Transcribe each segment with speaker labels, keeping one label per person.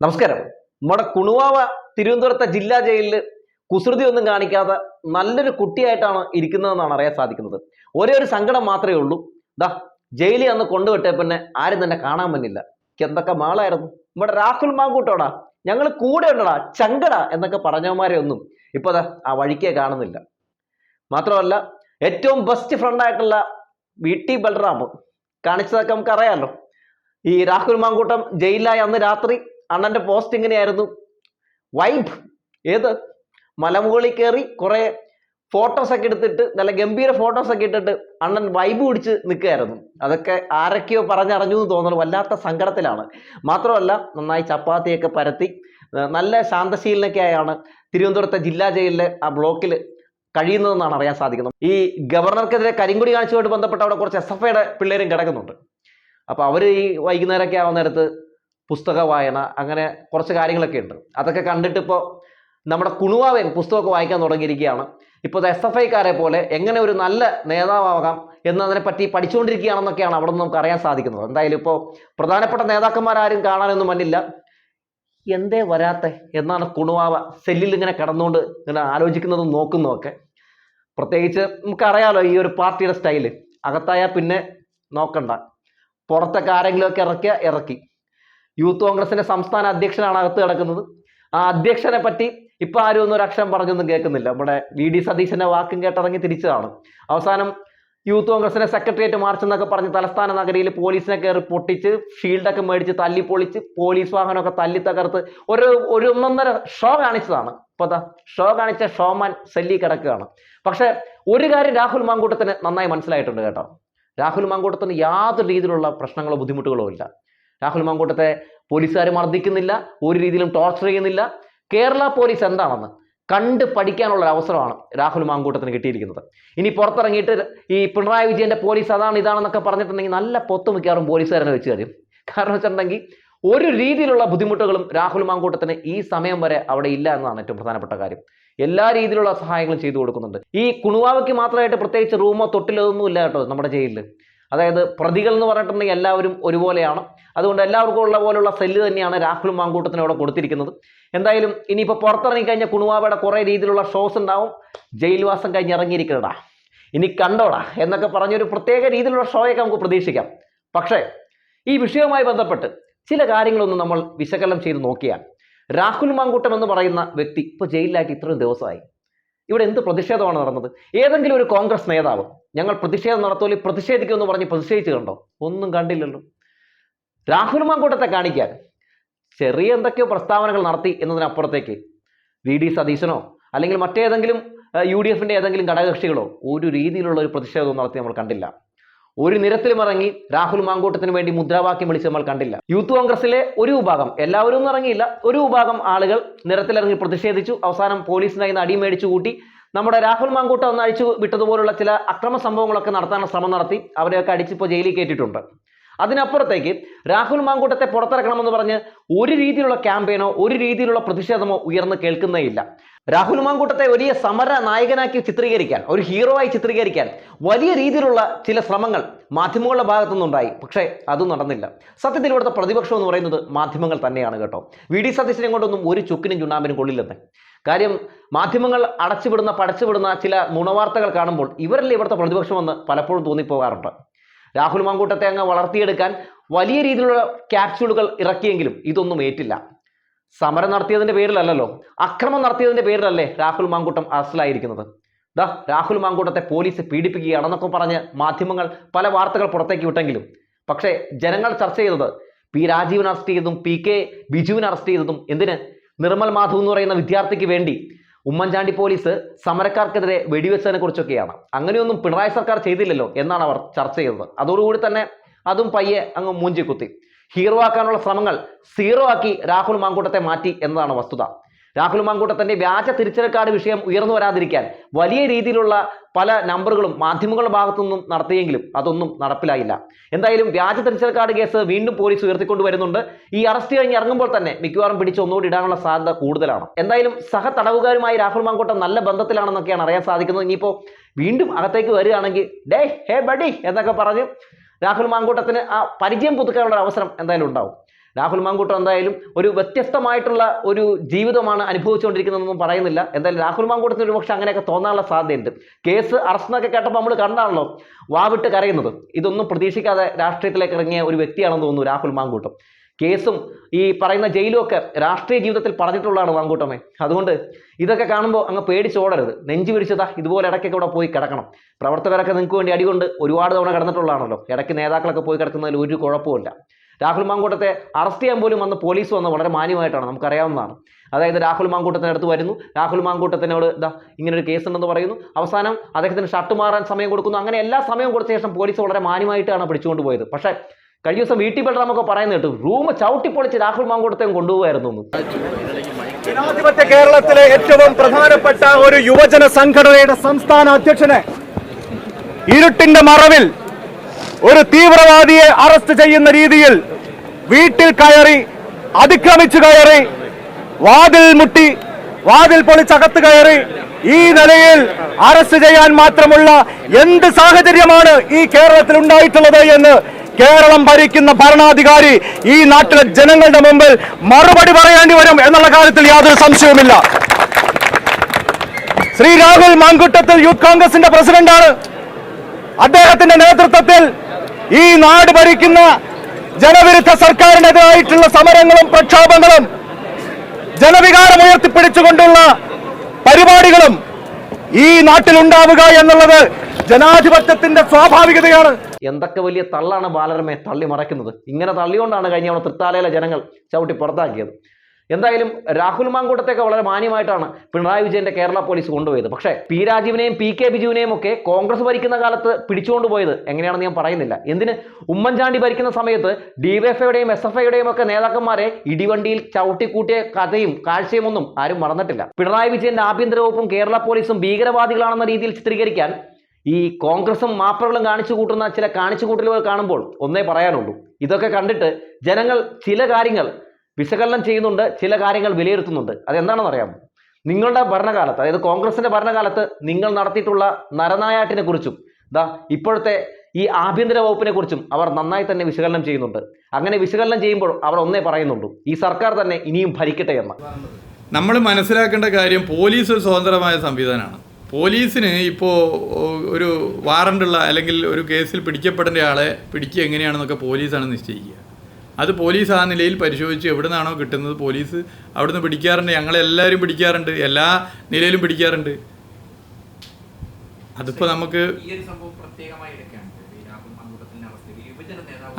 Speaker 1: നമസ്കാരം. നമ്മുടെ കുണുവാവ തിരുവനന്തപുരത്തെ ജില്ലാ ജയിലിൽ കുസൃതി ഒന്നും കാണിക്കാതെ നല്ലൊരു കുട്ടിയായിട്ടാണ് ഇരിക്കുന്നതെന്നാണ് അറിയാൻ സാധിക്കുന്നത്. ഒരേ ഒരു സങ്കടം മാത്രമേ ഉള്ളൂ. ദാ ജയിലിൽ അന്ന് കൊണ്ടുവിട്ടേ പിന്നെ ആരും തന്നെ കാണാൻ പറ്റില്ല എന്തൊക്കെ മാളായിരുന്നു. നമ്മുടെ രാഹുൽ മാങ്കൂട്ടോടാ. ഞങ്ങൾ കൂടെ ഉണ്ടടാ ചങ്കട എന്നൊക്കെ പറഞ്ഞവന്മാരെ ഒന്നും ഇപ്പൊ ആ വഴിക്കേ കാണുന്നില്ല. മാത്രമല്ല ഏറ്റവും ബെസ്റ്റ് ഫ്രണ്ടായിട്ടുള്ള വി ടി ബൽറാം കാണിച്ചതൊക്കെ നമുക്ക് അറിയാമല്ലോ ഈ രാഹുൽ മാങ്കൂട്ടം ജയിലായി അന്ന് രാത്രി അണ്ണന്റെ പോസ്റ്റ് ഇങ്ങനെയായിരുന്നു. വൈബ് ഏത്? മലമുകളിൽ കയറി കുറെ ഫോട്ടോസ് ഒക്കെ എടുത്തിട്ട് നല്ല ഗംഭീര ഫോട്ടോസ് ഒക്കെ ഇട്ടിട്ട് അണ്ണൻ വൈബ് പിടിച്ച് നിൽക്കുകയായിരുന്നു. അതൊക്കെ ആരൊക്കെയോ പറഞ്ഞറിഞ്ഞു എന്ന് തോന്നുന്നു. വല്ലാത്ത സങ്കടത്തിലാണ്. മാത്രമല്ല നന്നായി ചപ്പാത്തിയൊക്കെ പരത്തി നല്ല ശാന്തശീലനൊക്കെയായാണ് തിരുവനന്തപുരത്തെ ജില്ലാ ജയിലിലെ ആ ബ്ലോക്കിൽ കഴിയുന്നതെന്നാണ് അറിയാൻ സാധിക്കുന്നത്. ഈ ഗവർണർക്കെതിരെ കരിങ്കുടി കാണിച്ചുമായിട്ട് ബന്ധപ്പെട്ട അവിടെ കുറച്ച് എസ് എഫ് ഐയുടെ പിള്ളേരും കിടക്കുന്നുണ്ട്. അപ്പോൾ അവർ ഈ വൈകുന്നേരമൊക്കെ ആവുന്ന നേരത്ത് പുസ്തക വായന അങ്ങനെ കുറച്ച് കാര്യങ്ങളൊക്കെ ഉണ്ട്. അതൊക്കെ കണ്ടിട്ട് ഇപ്പോൾ നമ്മുടെ കുണുവാവൻ പുസ്തകമൊക്കെ വായിക്കാൻ തുടങ്ങിയിരിക്കുകയാണ്. ഇപ്പോൾ എസ് എഫ് ഐക്കാരെ പോലെ എങ്ങനെ ഒരു നല്ല നേതാവാകാം എന്നതിനെ പറ്റി പഠിച്ചുകൊണ്ടിരിക്കുകയാണെന്നൊക്കെയാണ് അവിടെ നിന്ന് നമുക്ക് അറിയാൻ സാധിക്കുന്നത്. എന്തായാലും ഇപ്പോൾ പ്രധാനപ്പെട്ട നേതാക്കന്മാരാരും കാണാനൊന്നും മന്നില്ല എന്തേ വരാത്ത എന്നാണ് കുണുവാവ സെല്ലിൽ ഇങ്ങനെ കിടന്നുകൊണ്ട് ഇങ്ങനെ ആലോചിക്കുന്നതും നോക്കുന്നതൊക്കെ. പ്രത്യേകിച്ച് നമുക്കറിയാലോ ഈ ഒരു പാർട്ടിയുടെ സ്റ്റൈൽ. അകത്തായാൽ പിന്നെ നോക്കണ്ട. പുറത്തൊക്കെ ആരെങ്കിലുമൊക്കെ ഇറക്കിയാൽ ഇറക്കി. യൂത്ത് കോൺഗ്രസിന്റെ സംസ്ഥാന അധ്യക്ഷനാണ് അകത്ത് കിടക്കുന്നത്. ആ അധ്യക്ഷനെ പറ്റി ഇപ്പൊ ആരും ഒന്നും ഒരു അക്ഷരം പറഞ്ഞൊന്നും കേൾക്കുന്നില്ല. നമ്മുടെ വി ഡി സതീശന്റെ വാക്കും കേട്ടിറങ്ങി തിരിച്ചതാണ്. അവസാനം യൂത്ത് കോൺഗ്രസിന്റെ സെക്രട്ടേറിയറ്റ് മാർച്ച് എന്നൊക്കെ പറഞ്ഞ് തലസ്ഥാന നഗരിയിൽ പോലീസിനെ കയറി പൊട്ടിച്ച് ഷീൽഡൊക്കെ മേടിച്ച് തല്ലി പൊളിച്ച് പോലീസ് വാഹനമൊക്കെ തല്ലി തകർത്ത് ഒരു ഒരു ഒന്നൊന്നര ഷോ കാണിച്ചതാണ്. ഇപ്പൊ ഷോ കാണിച്ച ഷോമാൻ സെല്ലി കിടക്കുകയാണ്. പക്ഷെ ഒരു കാര്യം രാഹുൽ മാങ്കൂട്ടത്തിന് നന്നായി മനസ്സിലായിട്ടുണ്ട് കേട്ടോ. രാഹുൽ മാങ്കൂട്ടത്തിന് യാതൊരു രീതിയിലുള്ള പ്രശ്നങ്ങളോ ബുദ്ധിമുട്ടുകളോ ഇല്ല. രാഹുൽ മാങ്കൂട്ടത്തെ പോലീസുകാർ മർദ്ദിക്കുന്നില്ല ഒരു രീതിയിലും ടോർച്ചർ ചെയ്യുന്നില്ല. കേരള പോലീസ് എന്താണെന്ന് കണ്ട് പഠിക്കാനുള്ള ഒരു അവസരമാണ് രാഹുൽ മാങ്കൂട്ടത്തിന് കിട്ടിയിരിക്കുന്നത്. ഇനി പുറത്തിറങ്ങിയിട്ട് ഈ പിണറായി വിജയന്റെ പോലീസ് അതാണ് ഇതാണെന്നൊക്കെ പറഞ്ഞിട്ടുണ്ടെങ്കിൽ നല്ല പൊത്തു മിക്കവാറും പോലീസുകാരനെ വെച്ച് കാര്യം. കാരണം വെച്ചിട്ടുണ്ടെങ്കിൽ ഒരു രീതിയിലുള്ള ബുദ്ധിമുട്ടുകളും രാഹുൽ മാങ്കൂട്ടത്തിന് ഈ സമയം വരെ അവിടെ ഇല്ല എന്നതാണ് ഏറ്റവും പ്രധാനപ്പെട്ട കാര്യം. എല്ലാ രീതിയിലുള്ള സഹായങ്ങളും ചെയ്തു കൊടുക്കുന്നുണ്ട്. ഈ കുണുവാവയ്ക്ക് മാത്രമായിട്ട് പ്രത്യേകിച്ച് റൂമോ തൊട്ടിലോ ഒന്നും ഇല്ല കേട്ടോ നമ്മുടെ ജയിലിൽ അതായത് പ്രതികൾ എന്ന് പറഞ്ഞിട്ടുണ്ടെങ്കിൽ എല്ലാവരും ഒരുപോലെയാണ്. അതുകൊണ്ട് എല്ലാവർക്കും ഉള്ള പോലുള്ള സെല്ല് തന്നെയാണ് രാഹുൽ മാങ്കൂട്ടത്തിന് അവിടെ കൊടുത്തിരിക്കുന്നത്. എന്തായാലും ഇനിയിപ്പോൾ പുറത്തിറങ്ങി കഴിഞ്ഞാൽ കുണുവാവയുടെ കുറേ രീതിയിലുള്ള ഷോസ് ഉണ്ടാവും. ജയിൽവാസം കഴിഞ്ഞ് ഇറങ്ങിയിരിക്കണടാ. ഇനി കണ്ടോടാ എന്നൊക്കെ പറഞ്ഞൊരു പ്രത്യേക രീതിയിലുള്ള ഷോയൊക്കെ നമുക്ക് പ്രതീക്ഷിക്കാം. പക്ഷേ ഈ വിഷയവുമായി ബന്ധപ്പെട്ട് ചില കാര്യങ്ങളൊന്നും നമ്മൾ വിശകലനം ചെയ്ത് നോക്കിയാൽ രാഹുൽ മാങ്കൂട്ടം എന്ന് പറയുന്ന വ്യക്തി ഇപ്പോൾ ജയിലിലായിട്ട് ഇത്രയും ദിവസമായി. ഇവിടെ എന്ത് പ്രതിഷേധമാണ് നടന്നത്? ഏതെങ്കിലും ഒരു കോൺഗ്രസ് നേതാവ് ഞങ്ങൾ പ്രതിഷേധം നടത്തുമല്ലോ പ്രതിഷേധിക്കുമെന്ന് പറഞ്ഞ് പ്രതിഷേധിച്ച് കണ്ടോ ഒന്നും കണ്ടില്ലല്ലോ. രാഹുൽ മാങ്കൂട്ടത്തെ കാണിക്കാൻ ചെറിയ എന്തൊക്കെയോ പ്രസ്താവനകൾ നടത്തി എന്നതിനപ്പുറത്തേക്ക് വി ഡി സതീശനോ അല്ലെങ്കിൽ മറ്റേതെങ്കിലും യു ഡി എഫിന്റെ ഏതെങ്കിലും ഘടകകക്ഷികളോ ഒരു രീതിയിലുള്ള ഒരു പ്രതിഷേധവും നടത്തി നമ്മൾ കണ്ടില്ല. ഒരു നിരത്തിലും ഇറങ്ങി രാഹുൽ മാങ്കൂട്ടത്തിന് വേണ്ടി മുദ്രാവാക്യം വിളിച്ച് നമ്മൾ കണ്ടില്ല. യൂത്ത് കോൺഗ്രസിലെ ഒരു വിഭാഗം എല്ലാവരും ഒന്നും ഇറങ്ങിയില്ല. ഒരു വിഭാഗം ആളുകൾ നിരത്തിലിറങ്ങി പ്രതിഷേധിച്ചു. അവസാനം പോലീസിനായി അടി മേടിച്ചു കൂട്ടി. നമ്മുടെ രാഹുൽ മാങ്കൂട്ടം ഒന്ന് അഴിച്ചു വിട്ടതുപോലുള്ള ചില അക്രമ സംഭവങ്ങളൊക്കെ നടത്താനുള്ള ശ്രമം നടത്തി. അവരെയൊക്കെ അടിച്ചിപ്പോൾ ജയിലിൽ കയറ്റിയിട്ടുണ്ട്. അതിനപ്പുറത്തേക്ക് രാഹുൽ മാങ്കൂട്ടത്തെ പുറത്തിറക്കണമെന്ന് പറഞ്ഞ് ഒരു രീതിയിലുള്ള ക്യാമ്പയിനോ ഒരു രീതിയിലുള്ള പ്രതിഷേധമോ ഉയർന്നു കേൾക്കുന്നേയില്ല. രാഹുൽ മാങ്കൂട്ടത്തെ വലിയ സമര നായകനാക്കി ചിത്രീകരിക്കാൻ ഒരു ഹീറോ ആയി ചിത്രീകരിക്കാൻ വലിയ രീതിയിലുള്ള ചില ശ്രമങ്ങൾ മാധ്യമങ്ങളുടെ ഭാഗത്തുനിന്നുണ്ടായി. പക്ഷേ അതും നടന്നില്ല. സത്യത്തിൽ ഇവിടുത്തെ പ്രതിപക്ഷം എന്ന് പറയുന്നത് മാധ്യമങ്ങൾ തന്നെയാണ് കേട്ടോ. വി ഡി സതീശനെ കൊണ്ടൊന്നും ഒരു ചുക്കിനും ചുണ്ണാമ്പിനും കൊള്ളില്ലെന്ന്. കാര്യം മാധ്യമങ്ങൾ അടച്ചുവിടുന്ന പടച്ചുവിടുന്ന ചില നുണവാർത്തകൾ കാണുമ്പോൾ ഇവരല്ലേ ഇവിടുത്തെ പ്രതിപക്ഷമെന്ന് പലപ്പോഴും തോന്നിപ്പോകാറുണ്ട്. രാഹുൽ മാങ്കൂട്ടത്തെ അങ്ങ് വളർത്തിയെടുക്കാൻ വലിയ രീതിയിലുള്ള ക്യാപ്സ്യൂളുകൾ ഇറക്കിയെങ്കിലും ഇതൊന്നും ഏറ്റില്ല. സമരം നടത്തിയതിന്റെ പേരിലല്ലല്ലോ? അക്രമം നടത്തിയതിന്റെ പേരിലല്ലേ രാഹുൽ മാങ്കൂട്ടം അറസ്റ്റിലായിരിക്കുന്നത്? ദാ രാഹുൽ മാങ്കൂട്ടത്തെ പോലീസ് പീഡിപ്പിക്കുകയാണെന്നൊക്കെ പറഞ്ഞ് മാധ്യമങ്ങൾ പല വാർത്തകൾ പുറത്തേക്ക് വിട്ടെങ്കിലും. പക്ഷേ ജനങ്ങൾ ചർച്ച ചെയ്തത് പി രാജീവിനെ അറസ്റ്റ് ചെയ്തതും പി കെ ബിജുവിനെ അറസ്റ്റ് ചെയ്തതും എന്തിന്? നിർമ്മൽ മാധവ് എന്ന് പറയുന്ന വിദ്യാർത്ഥിക്ക് വേണ്ടി ഉമ്മൻചാണ്ടി പോലീസ് സമരക്കാർക്കെതിരെ വെടിവെച്ചതിനെ കുറിച്ചൊക്കെയാണ്. അങ്ങനെയൊന്നും പിണറായി സർക്കാർ ചെയ്തില്ലല്ലോ എന്നാണ് അവർ ചർച്ച ചെയ്തത്. അതോടുകൂടി തന്നെ അതും പയ്യെ അങ്ങ് മൂഞ്ചിക്കുത്തി. ഹീറോ ആക്കാനുള്ള ശ്രമങ്ങൾ സീറോ ആക്കി രാഹുൽ മാങ്കൂട്ടത്തെ മാറ്റി എന്നതാണ് വസ്തുത. രാഹുൽ മാങ്കൂട്ടത്തിന്റെ വ്യാജ തിരിച്ചറക്കാട് കാർഡ് വിഷയം ഉയർന്നു വരാതിരിക്കാൻ വലിയ രീതിയിലുള്ള പല നമ്പറുകളും മാധ്യമങ്ങളുടെ ഭാഗത്തുനിന്നും നടത്തിയെങ്കിലും അതൊന്നും നടപ്പിലായില്ല. എന്തായാലും വ്യാജ തിരിച്ചറക്കാട് കാർഡ് കേസ് വീണ്ടും പോലീസ് ഉയർത്തിക്കൊണ്ട് വരുന്നുണ്ട് ഈ അറസ്റ്റ് കഴിഞ്ഞ് ഇറങ്ങുമ്പോൾ തന്നെ മിക്കവാറും പിടിച്ച് ഒന്നുകൂടി ഇടാനുള്ള സാധ്യത കൂടുതലാണ്. എന്തായാലും സഹ തടവുകാരുമായി രാഹുൽ മാങ്കൂട്ടം നല്ല ബന്ധത്തിലാണെന്നൊക്കെയാണ് അറിയാൻ സാധിക്കുന്നത്. ഇനിയിപ്പോൾ വീണ്ടും അകത്തേക്ക് വരികയാണെങ്കിൽ ഡേ ഹേ ബഡി എന്നൊക്കെ പറഞ്ഞ് രാഹുൽ മാങ്കൂട്ടത്തിന് ആ പരിചയം പുതുക്കാനുള്ള അവസരം എന്തായാലും ഉണ്ടാവും. രാഹുൽ മാങ്കൂട്ടം എന്തായാലും ഒരു വ്യത്യസ്തമായിട്ടുള്ള ഒരു ജീവിതമാണ് അനുഭവിച്ചുകൊണ്ടിരിക്കുന്നതെന്നൊന്നും പറയുന്നില്ല. എന്തായാലും രാഹുൽ മാങ്കൂട്ടത്തിന് ഒരു പക്ഷേ അങ്ങനെയൊക്കെ തോന്നാനുള്ള സാധ്യതയുണ്ട്. കേസ് അറസ്റ്റ് എന്നൊക്കെ കേട്ടപ്പോൾ നമ്മൾ കണ്ടാണല്ലോ വാവിട്ട് കരയുന്നത്. ഇതൊന്നും പ്രതീക്ഷിക്കാതെ രാഷ്ട്രീയത്തിലേക്ക് ഇറങ്ങിയ ഒരു വ്യക്തിയാണെന്ന് തോന്നുന്നു രാഹുൽ മാങ്കൂട്ടം. കേസും ഈ പറയുന്ന ജയിലും ഒക്കെ രാഷ്ട്രീയ ജീവിതത്തിൽ പറഞ്ഞിട്ടുള്ളതാണ് മാങ്കൂട്ടമേ. അതുകൊണ്ട് ഇതൊക്കെ കാണുമ്പോൾ അങ്ങ് പേടിച്ചോടരുത് നെഞ്ചു പിടിച്ചതാ ഇതുപോലെ ഇടയ്ക്കൊക്കെ ഇവിടെ പോയി കിടക്കണം. പ്രവർത്തകരൊക്കെ നിങ്ങൾക്ക് വേണ്ടി അടികൊണ്ട് ഒരുപാട് തവണ കിടന്നിട്ടുള്ളതാണല്ലോ. ഇടയ്ക്ക് നേതാക്കളൊക്കെ പോയി കിടക്കുന്നതിൽ ഒരു കുഴപ്പമില്ല രാഹുൽ മാങ്കൂട്ടത്തെ അറസ്റ്റ് ചെയ്യാൻ പോലും വന്ന് പോലീസ് വന്ന് വളരെ മാന്യമായിട്ടാണ് നമുക്കറിയാവുന്നതാണ്. അതായത് രാഹുൽ മാങ്കൂട്ടത്തിന്റെ അടുത്ത് വരുന്നു. രാഹുൽ മാങ്കൂട്ടത്തിനോട് ഇതാ ഇങ്ങനെ ഒരു കേസ് ഉണ്ടെന്ന് പറയുന്നു. അവസാനം അദ്ദേഹത്തിന് ഷർട്ട് മാറാൻ സമയം കൊടുക്കുന്നു. അങ്ങനെ എല്ലാ സമയം കൊടുത്ത ശേഷം പോലീസ് വളരെ മാന്യമായിട്ടാണ് പിടിച്ചുകൊണ്ട് പോയത് പക്ഷേ കഴിഞ്ഞ ദിവസം വീട്ടിൽ ബലറാമൊക്കെ പറയുന്നത് കേട്ടു റൂം ചവിട്ടിപ്പൊളിച്ച് രാഹുൽ മാങ്കൂട്ടത്തെ കൊണ്ടുപോകായിരുന്നു
Speaker 2: ജനാധിപത്യ കേരളത്തിലെ ഏറ്റവും പ്രധാനപ്പെട്ട ഒരു യുവജന സംഘടനയുടെ സംസ്ഥാന അധ്യക്ഷനെ ഇരുട്ടിന്റെ മറവിൽ ഒരു തീവ്രവാദിയെ അറസ്റ്റ് ചെയ്യുന്ന രീതിയിൽ വീട്ടിൽ കയറി അതിക്രമിച്ചു കയറി വാതിൽ മുട്ടി വാതിൽ പൊളിച്ചകത്ത് കയറി ഈ നിലയിൽ അറസ്റ്റ് ചെയ്യാൻ മാത്രമുള്ള എന്ത് സാഹചര്യമാണ് ഈ കേരളത്തിൽ ഉണ്ടായിട്ടുള്ളത് എന്ന് കേരളം ഭരിക്കുന്ന ഭരണാധികാരി ഈ നാട്ടിലെ ജനങ്ങളുടെ മുമ്പിൽ മറുപടി പറയേണ്ടി വരും എന്നുള്ള കാര്യത്തിൽ യാതൊരു സംശയവുമില്ല. ശ്രീ രാഹുൽ മാങ്കുട്ടത്തിൽ യൂത്ത് കോൺഗ്രസിന്റെ പ്രസിഡന്റാണ്. അദ്ദേഹത്തിന്റെ നേതൃത്വത്തിൽ ഈ നാട് ഭരിക്കുന്ന ജനവിരുദ്ധ സർക്കാരിനെതിരായിട്ടുള്ള സമരങ്ങളും പ്രക്ഷോഭങ്ങളും ജനവികാരം ഉയർത്തിപ്പിടിച്ചുകൊണ്ടുള്ള പരിപാടികളും ഈ നാട്ടിലുണ്ടാവുക എന്നുള്ളത് ജനാധിപത്യത്തിന്റെ സ്വാഭാവികതയാണ്.
Speaker 1: എന്തൊക്കെ വലിയ തള്ളാണ് ബാലരമയെ തള്ളി മറയ്ക്കുന്നത്? ഇങ്ങനെ തള്ളിക്കൊണ്ടാണ് കഴിഞ്ഞ തൃത്താലയിലെ ജനങ്ങൾ ചവിട്ടി പുറത്താക്കിയത്. എന്തായാലും രാഹുൽ മാങ്കൂട്ടത്തെയൊക്കെ വളരെ മാന്യമായിട്ടാണ് പിണറായി വിജയന്റെ കേരള പോലീസ് കൊണ്ടുപോയത്. പക്ഷേ പി രാജീവിനെയും പി കെ ബിജുവിനെയും ഒക്കെ കോൺഗ്രസ് ഭരിക്കുന്ന കാലത്ത് പിടിച്ചുകൊണ്ട് പോയത് എങ്ങനെയാണെന്ന് ഞാൻ പറയുന്നില്ല. എന്തിന്? ഉമ്മൻചാണ്ടി ഭരിക്കുന്ന സമയത്ത് ഡിവൈഎഫ്ഐയുടെയും എസ് എഫ് ഐയുടെയും ഒക്കെ നേതാക്കന്മാരെ ഇടിവണ്ടിയിൽ ചവിട്ടിക്കൂട്ടിയ കഥയും കാഴ്ചയും ഒന്നും ആരും മറന്നിട്ടില്ല. പിണറായി വിജയന്റെ ആഭ്യന്തര വകുപ്പും കേരള പോലീസും ഭീകരവാദികളാണെന്ന രീതിയിൽ ചിത്രീകരിക്കാൻ ഈ കോൺഗ്രസും മാപ്പറുകളും കാണിച്ചു കൂട്ടുന്ന ചില കാണിച്ചു കൂട്ടലുകൾ കാണുമ്പോൾ ഒന്നേ പറയാനുള്ളൂ. ഇതൊക്കെ കണ്ടിട്ട് ജനങ്ങൾ ചില കാര്യങ്ങൾ വിശകലനം ചെയ്യുന്നുണ്ട് ചില കാര്യങ്ങൾ വിലയിരുത്തുന്നുണ്ട്. അതെന്താണെന്ന് അറിയാമോ? നിങ്ങളുടെ ഭരണകാലത്ത് അതായത് കോൺഗ്രസിന്റെ ഭരണകാലത്ത് നിങ്ങൾ നടത്തിയിട്ടുള്ള നരനായാട്ടിനെ കുറിച്ചും ദാ ഇപ്പോഴത്തെ ഈ ആഭ്യന്തര വകുപ്പിനെ കുറിച്ചും അവർ നന്നായി തന്നെ വിശകലനം ചെയ്യുന്നുണ്ട്. അങ്ങനെ വിശകലനം ചെയ്യുമ്പോൾ അവർ ഒന്നേ പറയുന്നുള്ളൂ ഈ സർക്കാർ തന്നെ ഇനിയും ഭരിക്കട്ടെ എന്ന്.
Speaker 3: നമ്മൾ മനസ്സിലാക്കേണ്ട കാര്യം പോലീസ് ഒരു സ്വതന്ത്രമായ സംവിധാനമാണ്. പോലീസിന് ഇപ്പോൾ ഒരു വാറണ്ടുള്ള അല്ലെങ്കിൽ ഒരു കേസിൽ പിടിക്കപ്പെടേണ്ട ആളെ പിടിക്കുക എങ്ങനെയാണെന്നൊക്കെ പോലീസാണ് നിശ്ചയിക്കുക. അത് പോലീസ് ആ നിലയിൽ പരിശോധിച്ച് എവിടെ നിന്നാണോ കിട്ടുന്നത് പോലീസ് അവിടുന്ന് പിടിക്കാറുണ്ട്. ഞങ്ങളെല്ലാവരും പിടിക്കാറുണ്ട്. എല്ലാ നിലയിലും പിടിക്കാറുണ്ട്. അതിപ്പോൾ നമുക്ക്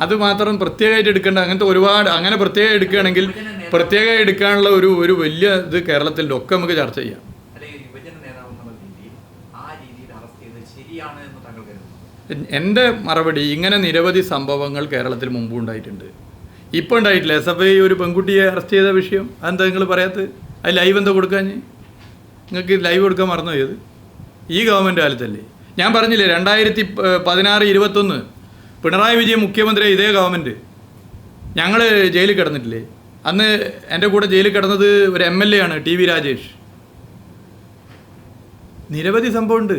Speaker 3: അത് മാത്രം പ്രത്യേകമായിട്ട് എടുക്കേണ്ട. അങ്ങനത്തെ ഒരുപാട് അങ്ങനെ പ്രത്യേകം എടുക്കുകയാണെങ്കിൽ പ്രത്യേകം എടുക്കാനുള്ള ഒരു ഒരു വലിയ ഇത് കേരളത്തിൽ ഒക്കെ നമുക്ക് ചർച്ച ചെയ്യാം. എന്റെ മറുപടി ഇങ്ങനെ നിരവധി സംഭവങ്ങൾ കേരളത്തിൽ മുമ്പ് ഉണ്ടായിട്ടുണ്ട് ഇപ്പോൾ ഉണ്ടായിട്ടില്ല. എസ് എഫ് ഐ ഒരു പെൺകുട്ടിയെ അറസ്റ്റ് ചെയ്ത വിഷയം. അതെന്താ നിങ്ങൾ പറയാത്തത്? അത് ലൈവ് എന്താ കൊടുക്കാൻ നിങ്ങൾക്ക് ലൈവ് കൊടുക്കാൻ മറന്നു പോയത് ഈ ഗവൺമെന്റ് കാലത്തല്ലേ. ഞാൻ പറഞ്ഞില്ലേ രണ്ടായിരത്തി പതിനാറ് ഇരുപത്തൊന്ന് പിണറായി വിജയൻ മുഖ്യമന്ത്രി ഇതേ ഗവൺമെന്റ് ഞങ്ങൾ ജയിലിൽ കിടന്നിട്ടില്ലേ. അന്ന് എന്റെ കൂടെ ജയിലിൽ കിടന്നത് ഒരു എം എൽ എ ആണ് ടി വി രാജേഷ്. നിരവധി സംഭവമുണ്ട്